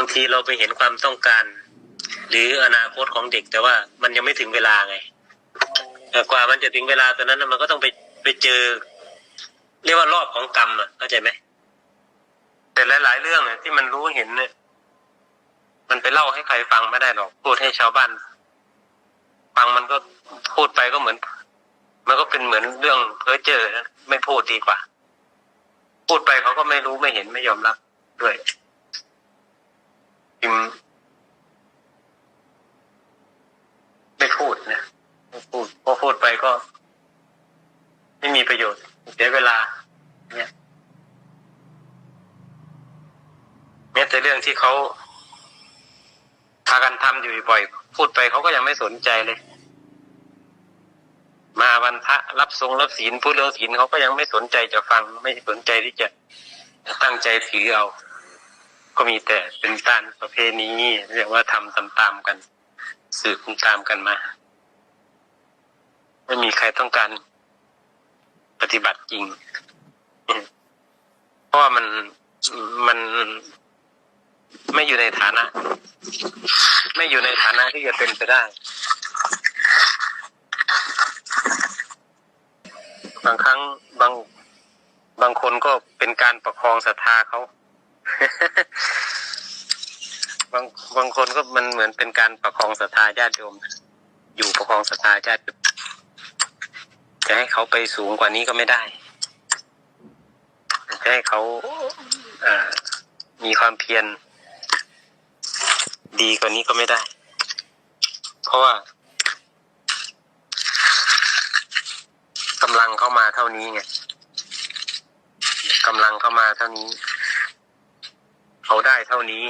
างทีเราไปเห็นความต้องการ หรืออนาคตของเด็กแต่ว่ามันยังไม่ถึงเวลาไงแต่กว่ามันจะถึงเวลาตอนนั้นน่ะมันก็ต้องไปไปเจอ เรียกว่ารอบของกรรมอะเข้าใจไหมแต่หลาย ๆ เรื่องเนี่ยที่มันรู้เห็นเนี่ย มันไปเล่าให้ใครฟังไม่ได้หรอกพูดให้ชาวบ้าน ฟังมันก็พูดไปก็เหมือน มันก็เป็นเหมือนเรื่องเพ้อเจ้อนะไม่พูดดีกว่า พูดไปเขาก็ไม่รู้ไม่เห็นไม่ยอมรับด้วยพิมพ์ไม่พูดนะไม่พูดเพราะพูดไปก็ ไม่มีประโยชน์เสียเวลา เนี่ยแม้แต่เรื่องที่เขาพากันทำอยู่บ่อยๆพูดไป เขาก็ยังไม่สนใจเลย มาวันพระรับทรงรับศีลพูดเรื่องศีลเขาก็ยังไม่สนใจจะฟังไม่สนใจที่จะตั้งใจถือเอา ก็มีแต่เป็นตานประเพณีเรียกว่าทำตามๆกัน สืบตามกันมา ไม่มีใครต้องการปฏิบัติจริง เพราะว่ามันมัน ไม่อยู่ในฐานะ ไม่อยู่ในฐานะที่จะเป็นไปได้ บางครั้งบางบางคนก็เป็นการประคองศรัทธาเขาบางบางคนก็มันเหมือนเป็นการประคองศรัทธาญาติโยม อยู่ประคองศรัทธาญาติโยมจะให้เขาไปสูงกว่านี้ก็ไม่ได้จะให้เขาอ่อมีความเพียร ดีกว่านี้ก็ไม่ได้ เพราะว่ากำลังเข้ามาเท่านี้ไงกำลังเข้ามาเท่านี้ เขาได้เท่านี้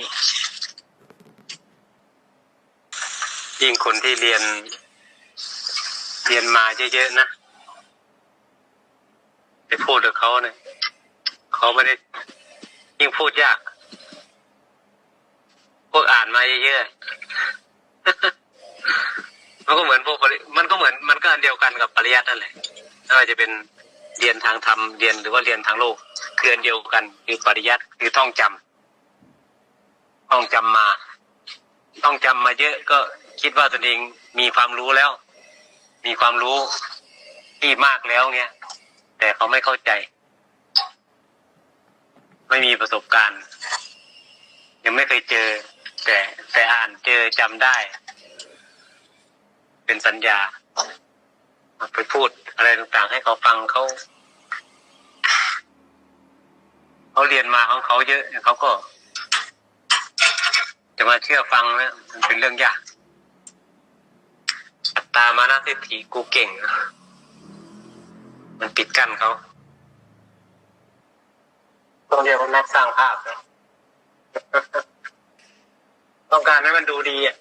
ยิ่งคนที่เรียน เรียนมาเยอะๆนะไปพูดกับเขาเนี่ยเขาไม่ได้ยิ่งพูดยาก พวกอ่านมาเยอะๆ มันก็เหมือนพวกปริมันก็เหมือนมันก็อันเดียวกันกับปริยัตินั่นแหละไม่ว่าจะเป็นเรียนทางธรรมเรียนหรือว่าเรียนทางโลกคืออันเดียวกันคือปริยัติคือท่องจำท่องจำมาท่องจำมาเยอะก็คิดว่าตนเองมีความรู้แล้ว มีความรู้ที่มากแล้วเงี้ยแต่เขาไม่เข้าใจ ไม่มีประสบการณ์ ยังไม่เคยเจอ แต่แต่อ่านเจอจำได้ เป็นสัญญา ไปพูดอะไรต่างๆ ให้เขาฟังเขาเขาเรียนมาของเขาเยอะเขาก็ จะมาเชื่อฟังเนี่ยมันเป็นเรื่องยากตามานาทิฏฐิกูเก่ง มันปิดกั้นเขาต้องเรียกว่านักสร้างภาพนะ ต้องการให้มันดูดีอะ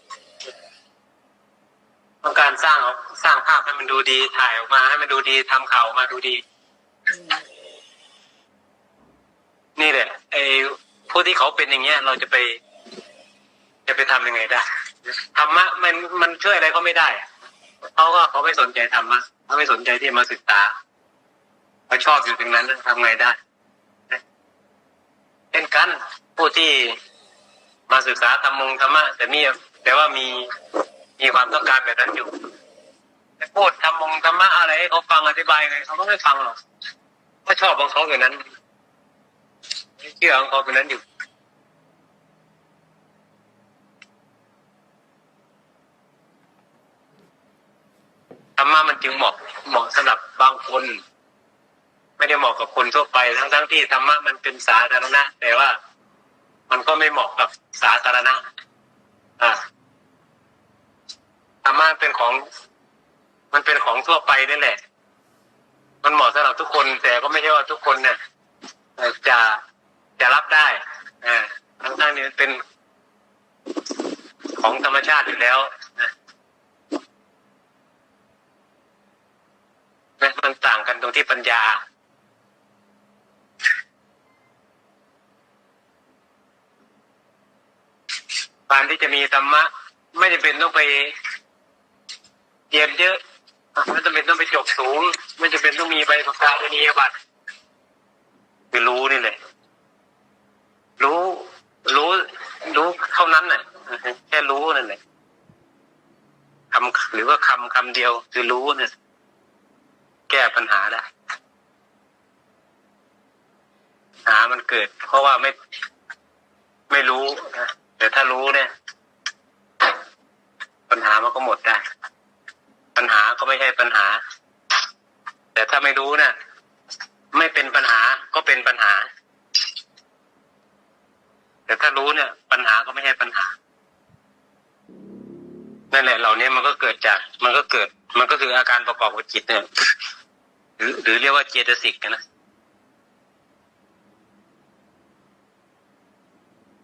ต้องการสร้างเอาสร้างภาพให้มันดูดีถ่ายออกมาให้มันดูดีทำข่าวมาดูดี นี่แหละไอ้ผู้ที่เขาเป็นอย่างเงี้ย เราจะไป จะไปทำยังไงได้ธรรมะมันมันช่วยอะไรเขาไม่ได้เขาก็เขาไม่สนใจธรรมะเขาไม่สนใจที่มาศึกษาเขาชอบอยู่ตรงนั้นทำไงได้เป็นกันผู้ที่ มาศึกษาธรรมงธรรมะแต่มีแต่ว่ามีมีความต้องการแบบนั้นอยู่แต่พูดธรรมงธรรมะอะไรให้เขาฟังอธิบายไงเขาก็ไม่ฟังหรอกก็ชอบของเขาอย่างนั้นเชื่อของเขาเป็นนั้นอยู่ธรรมะมันจึงเหมาะเหมาะสำหรับบางคน ไม่ได้เหมาะกับคนทั่วไปทั้งทั้งที่ธรรมะมันเป็นสาธารณะแต่ว่า มันก็ไม่เหมาะกับสาธารณะ อ่าธรรมะเป็นของ มันเป็นของทั่วไปนั่แหละ มันเหมาะสำหรับทุกคน แต่ก็ไม่ใช่ว่าทุกคนเนี่ยจะจะรับได้ อ่าทั้งทั้งนี้มันเป็นของธรรมชาติอยู่แล้วนะนะมันต่างกันตรงที่ปัญญา การ ที่จะมีธรรมะ ไม่จำเป็นต้องไปเรียนเยอะไม่จำเป็นต้องไปจบสูง ไม่จำเป็นต้องมีใบประกาศนียบัตรคือรู้นี่แหละรู้รู้รู้เท่านั้นน่ะแค่รู้นั่นแหละคำหรือว่าคำคำเดียวคือรู้เนี่ยแก้ปัญหาได้หามันเกิด เพราะว่าไม่ไม่รู้นะ แต่ถ้ารู้เนี่ย ปัญหามันก็หมดได้ ปัญหาก็ไม่ใช่ปัญหา แต่ถ้าไม่รู้เนี่ยไม่เป็นปัญหาก็เป็นปัญหา แต่ถ้ารู้เนี่ย ปัญหาก็ไม่ใช่ปัญหานั่นแหละ เหล่านี้มันก็เกิดจาก มันก็เกิด มันก็คืออาการประกอบของจิตเนี่ยหรือหรือเรียกว่าเจตสิกนะ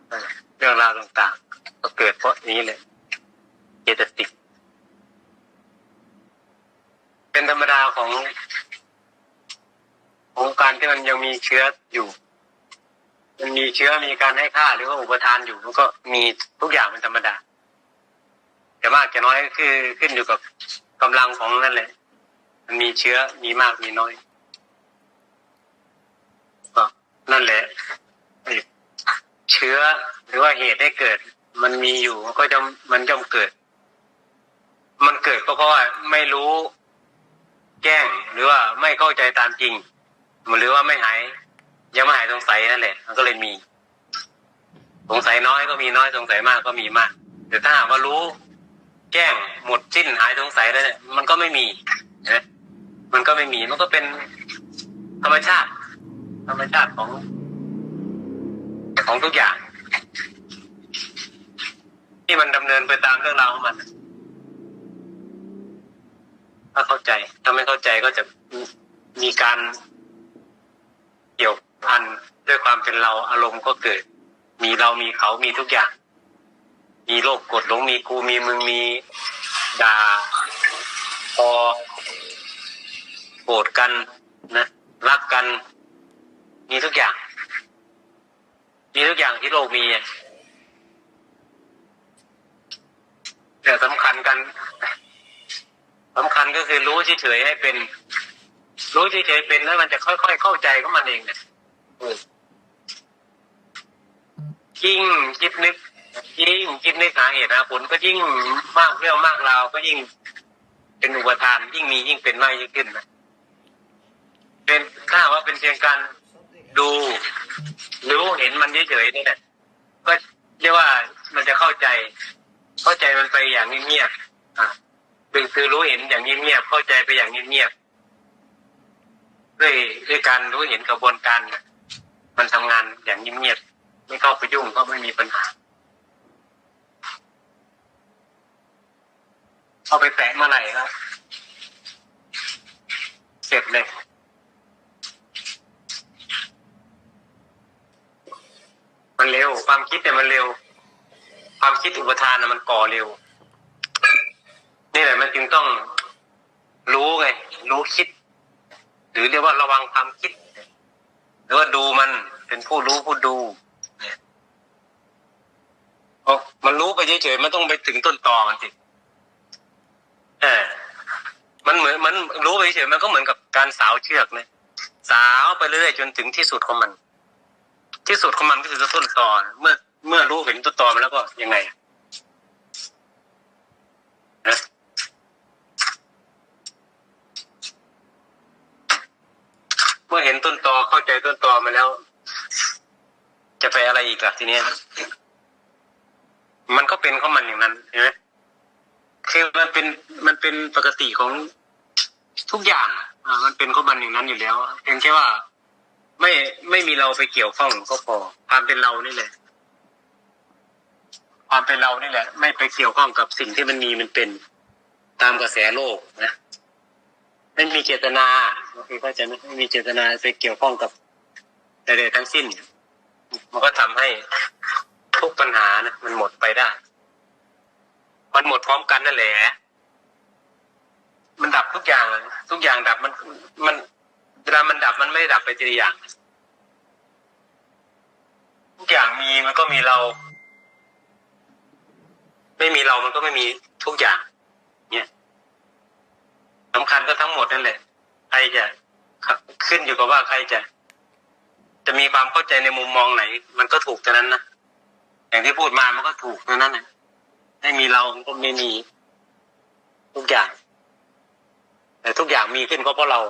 เรื่องราวต่างๆ ก็เกิดเพราะนี้เลยเจตสิกเป็นธรรมดาของ ของการที่มันยังมีเชื้ออยู่ มันมีเชื้อมีการให้ค่าหรือว่าอุปทานอยู่มันก็มีทุกอย่างเป็นธรรมดา แต่มากจะน้อยคือขึ้นอยู่กับกำลังของนั่นแหละ มันมีเชื้อมีมากมีน้อยก็นั่นแหละไอ้เชื้อ รือว่าเหตุให้เกิด มันมีอยู่มันก็จะมันย่อมเกิด มันเกิดก็เพราะว่าไม่รู้แจ้งหรือว่าไม่เข้าใจตามจริงหรือว่าไม่หาย ยังไม่หายสงสัยนั่นแหละมันก็เลยมี สงสัยน้อยก็มีน้อยสงสัยมากก็มีมากแต่ถ้าหากว่ารู้ แจ้งหมดสิ้นหายสงสัยแล้วเนี่ยมันก็ไม่มีนะมันก็ไม่มีมันก็เป็นธรรมชาติ ธรรมชาติของ ของทุกอย่าง ที่มันดำเนินไปตามเรื่องราวของมัน ถ้าเข้าใจ ถ้าไม่เข้าใจก็จะมีการเกี่ยวพันด้วยความเป็นเราอารมณ์ก็เกิด มีเรามีเขามีทุกอย่าง มีโลกกดหลงมีกูมีมึงมีด่าพอโกรธกันนะรักกัน มีทุกอย่างางที่โลกมีแต่สำคัญกันสำคัญก็คือรู้เฉยๆให้เป็น รู้เฉยๆเป็นแล้วมันจะค่อยๆเข้าใจของมันเองเนี่ยยิ่งคิดนึกยิ่งคิดนึกหาเหตุหาผลก็ยิ่งมากเรื่องมากราวก็ยิ่งเป็นอุปทาน ยิ่งมียิ่งเป็นมากยิ่งขึ้นนะเป็นถ้าว่าเป็นเพียงการดู รู้เห็นมันเฉยๆนี่แหละก็เรียกว่ามันจะเข้าใจ เข้าใจมันไปอย่างเงียบๆอะคือคือรู้เห็นอย่างเงียบๆเข้าใจไปอย่างเงียบๆด้วยด้วยการรู้เห็นกระบวนการมันทำงานอย่างเงียบๆไม่เข้าไปยุ่งก็ไม่มีปัญหาเอาไปแตะเมื่อไหร่ก็เสร็จเลย มันเร็ว ความคิดเนี่ยมันเร็ว ความคิดอุปทานน่ะมันก่อเร็ว นี่แหละมันจึงต้องรู้ไง รู้คิด หรือเรียกว่าระวังความคิด หรือว่าดูมันเป็นผู้รู้ผู้ดูเนี่ยเพราะมันรู้ไปเฉยๆมันต้องไปถึงต้นตอมันสิเออมันเหมือนมันรู้ไปเฉยๆมันก็เหมือนกับการสาวเชือกเนะสาวไปเรื่อยจนถึงที่สุดของมัน ที่สุดของมันก็คือต้นตอเมื่อ เมื่อรู้เห็นต้นตอมันแล้วก็ยังไงนะเมื่อเห็นต้นตอเข้าใจต้นตอมาแล้ว จะไปอะไรอีกล่ะทีเนี้ยมันก็เป็นของมันอย่างนั้นเห็นไหมคือมันเป็นมันเป็นปกติของทุกอย่างอ่ามันเป็นของมันอย่างนั้นอยู่แล้วเพียงแค่ว่า ไม่ไม่มีเราไปเกี่ยวข้องก็พอ ความเป็นเรานี่แหละ ความเป็นเรานี่แหละ ไม่ไปเกี่ยวข้องกับสิ่งที่มันมีมันเป็นตามกระแสโลกนะไม่มีเจตนาโอเคก็จะไม่มีเจตนาไปเกี่ยวข้องกับใดๆทั้งสิ้น มันก็ทำให้ทุกปัญหานะมันหมดไปได้ มันหมดพร้อมกันนั่นแหละ มันดับทุกอย่าง ทุกอย่างดับมันมัน เวลามันดับมันไม่ดับไปทีละอย่างทุกอย่างมีมันก็มีเรา ไม่มีเรามันก็ไม่มีทุกอย่าง เนี่ยสำคัญก็ทั้งหมดนั่นแหละใครจะขึ้นอยู่กับว่าใครจะ จะมีความเข้าใจในมุมมองไหน มันก็ถูกเท่นั้นนะอย่างที่พูดมามันก็ถูกทั้งนั้นนะไม่มีเรามันก็ไม่มี ทุกอย่าง แต่ทุกอย่างมีขึ้นก็เพราะเรา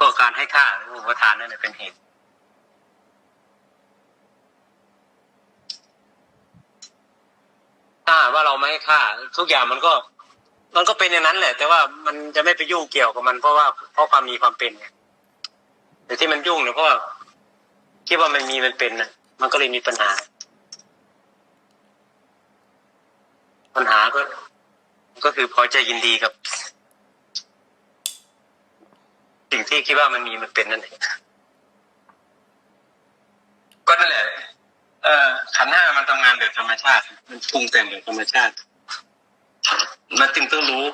ก็การให้ค่าหรืออุปทานนั่นเป็นเหตุ ถ้าว่าเราไม่ให้ค่า ทุกอย่างมันก็ มันก็เป็นอย่างนั้นแหละ แต่ว่ามันจะไม่ไปยุ่งเกี่ยวกับมันเพราะว่าเพราะความมีความเป็นไงแต่ที่มันยุ่งเนี่ยเพราะคิดว่ามันมีมันเป็นนะมันก็เลยมีปัญหา ปัญหาก็ ก็คือพอใจยินดีกับ สิ่ง ที่คิดว่ามันมีมันเป็นนั่นเองก็นั่นแหละ เอ่อขันห้ามันทำงานแบบธรรมชาติ มันปรุงแต่งแบบธรรมชาติ มันจึงต้องรู้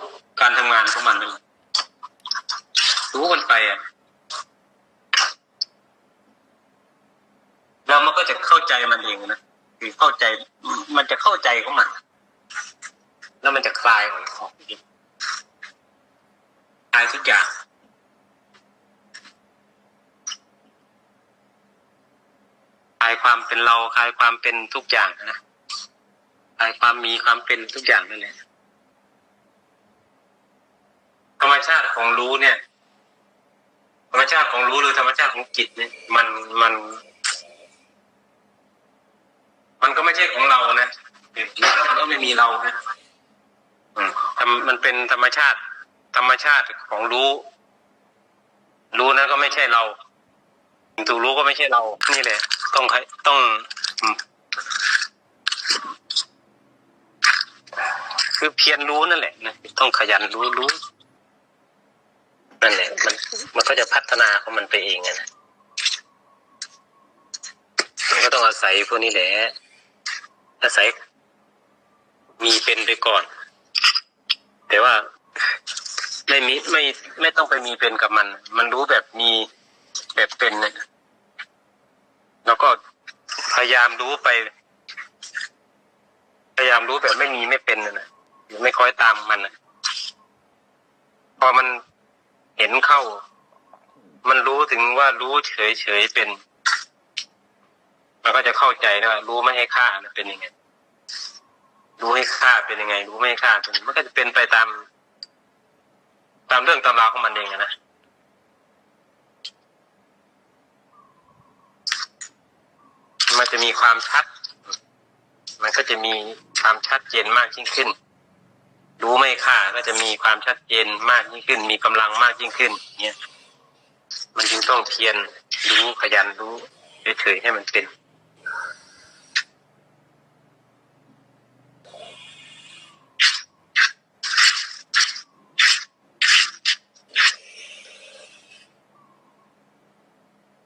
การทำงานของมันนั่นแหละรู้มันไปอะแล้วมันก็จะเข้าใจมันเองนะคือเข้าใจ มันจะเข้าใจของมัน แล้วมันจะคลายของเองคลายทุกอย่าง ลายความเป็นเราคลายความเป็นทุกอย่างนะคลายความมีความเป็นทุกอย่างนั่นแหละธรรมชาติของรู้เนี่ย ธรรมชาติของรู้หรือธรรมชาติของจิตเนี่ย มันมัน มันก็ไม่ใช่ของเรานะมันก็ไม่มีเรานะอืมมันเป็นธรรมชาติ ธรรมชาติของรู้ รู้นั้นก็ไม่ใช่เราถูกรู้ก็ไม่ใช่เรา นี่แหละ ต้องให้ต้องคือเพียรรู้นั่นแหละนะต้องขยันรู้รู้นั่นแหละ มันมันก็จะพัฒนาของมันไปเองอะนะมันก็ต้องอาศัยพวกนี้แหละอาศัย มีเป็นไปก่อน แต่ว่าไม่มีไม่ไม่ต้องไปมีเป็นกับมัน มันรู้แบบมีแบบเป็นเนี่ย แล้วก็พยายามรู้ไป พยายามรู้แบบไม่มีไม่เป็นนะนะไม่คอยตามมันนะพอมันเห็นเข้า มันรู้ถึงว่ารู้เฉยเฉยๆเป็น มันก็จะเข้าใจนะว่ารู้ไม่ให้ค่านะเป็นยังไงรู้ให้ค่าเป็นยังไง รู้ไม่ให้ค่าเป็นมันก็จะเป็นไปตาม ตามเรื่องตามราวของมันเองนะ มันจะมีความชัด มันก็จะมีความชัดเจนมากยิ่งขึ้น รู้ไม่ค่าก็จะมีความชัดเจนมากยิ่งขึ้น มีกำลังมากยิ่งขึ้น เนี่ย มันจึงต้องเพียรรู้ขยันรู้เฉยๆให้มันเป็น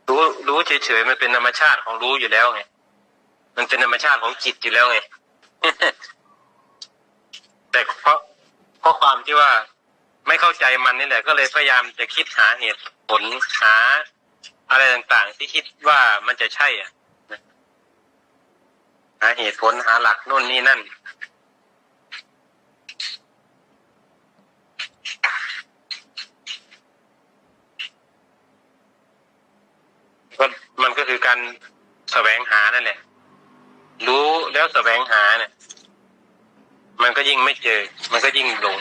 รู้รู้ เฉยๆมันเป็นธรรมชาติของรู้อยู่แล้วไงมันเป็นธรรมชาติของจิตอยู่แล้วไงแต่เพราะเพราะความที่ว่าไม่เข้าใจมันนี่แหละ ก็เลยพยายามจะคิดหาเหตุผลหา อะไรต่างๆ ที่คิดว่ามันจะใช่อะหาเหตุผลหาหลักโน่นนี่นั่น ก็ มันก็คือการแสวงหานั่นแหละ รู้แล้วแสวงหาเนี่ย มันก็ยิ่งไม่เจอ มันก็ยิ่งหลง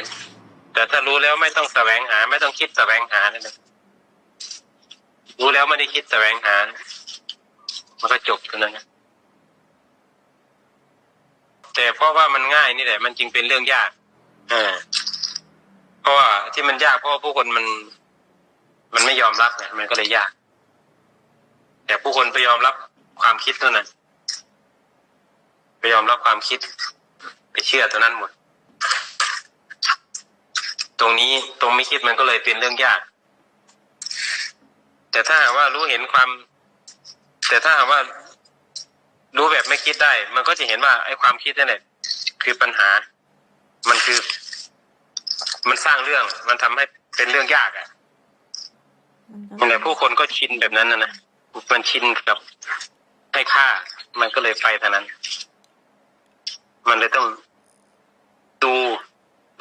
แต่ถ้ารู้แล้วไม่ต้องแสวงหา ไม่ต้องคิดแสวงหานั่นแหละรู้แล้วไม่ได้คิดแสวงหา มันก็จบเท่านั้นนะแต่เพราะว่ามันง่ายนี่แหละ มันจึงเป็นเรื่องยากอ่าเพราะว่าที่มันยากเพราะว่าผู้คนมัน มันไม่ยอมรับไงมันก็เลยยาก แต่ผู้คนไปยอมรับความคิดเท่านั้น ไปยอมรับความคิด ไปเชื่อเท่านั้นหมด ตรงนี้ตรงไม่คิดมันก็เลยเป็นเรื่องยาก แต่ถ้าหากว่ารู้เห็นความ แต่ถ้าหากว่ารู้แบบไม่คิดได้ มันก็จะเห็นว่าไอ้ความคิดนั่นแหละคือปัญหา มันคือ มันสร้างเรื่อง มันทำให้เป็นเรื่องยากอะมันก็แต่ผู้คนก็ชินแบบนั้นนะนะ มันชินกับให้ค่า มันก็เลยไปเท่านั้น มันเลยต้อง ดู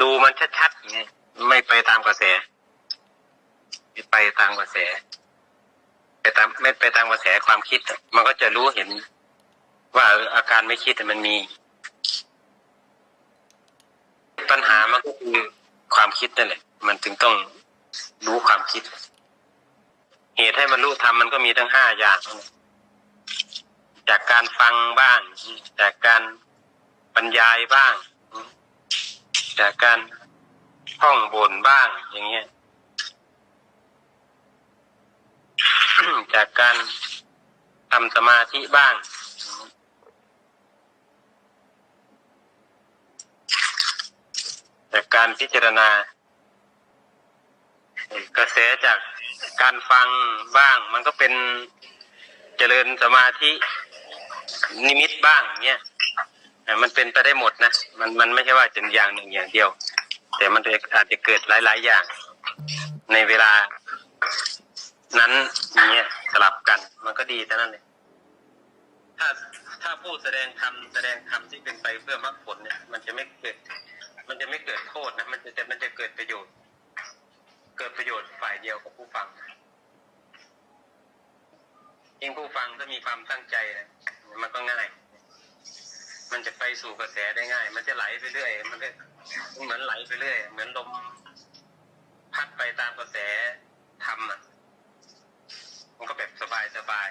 ดูมันชัดๆไงไม่ไปตามกระแส ไม่ไปตามกระแส ไปตามไม่ไปตามกระแสความคิด มันก็จะรู้เห็น ว่าอาการไม่คิดอะมันมี ปัญหามันก็คือความคิดนั่นแหละ มันถึงต้องรู้ความคิด เหตุให้มันรู้ทำมันก็มีทั้งห้าอย่าง จากการฟังบ้าง จากการบรรยายบ้าง จากการท่องบนบ้าง อย่างเงี้ย จากการทำสมาธิบ้างจากการพิจารณากระแสจาก การฟังบ้าง มันก็เป็นเจริญสมาธินิมิตบ้างเนี้ยมันเป็นไปได้หมดนะ มันมันไม่ใช่ว่าจะอย่างหนึ่งอย่างเดียว แต่มันอาจจะเกิดหลาย ๆ อย่าง ในเวลานั้นเงี้ยสลับกันมันก็ดีเท่านั้นเลยถ้าถ้าผู้แสดงธรรมแสดงธรรมที่เป็นไปเพื่อมรรคผลเนี่ย มันจะไม่เกิด มันจะไม่เกิดโทษนะ มันจะแต่มันจะเกิดประโยชน์ เกิดประโยชน์ฝ่ายเดียวกับผู้ฟังยิ่งผู้ฟังถ้ามีความตั้งใจนะมันก็ง่าย มันจะไปสู่กระแสได้ง่าย มันจะไหลไปเรื่อย มันก็เหมือนไหลไปเรื่อย เหมือนลมพัดไปตามกระแสธรรมอะ มันก็แบบสบายสบาย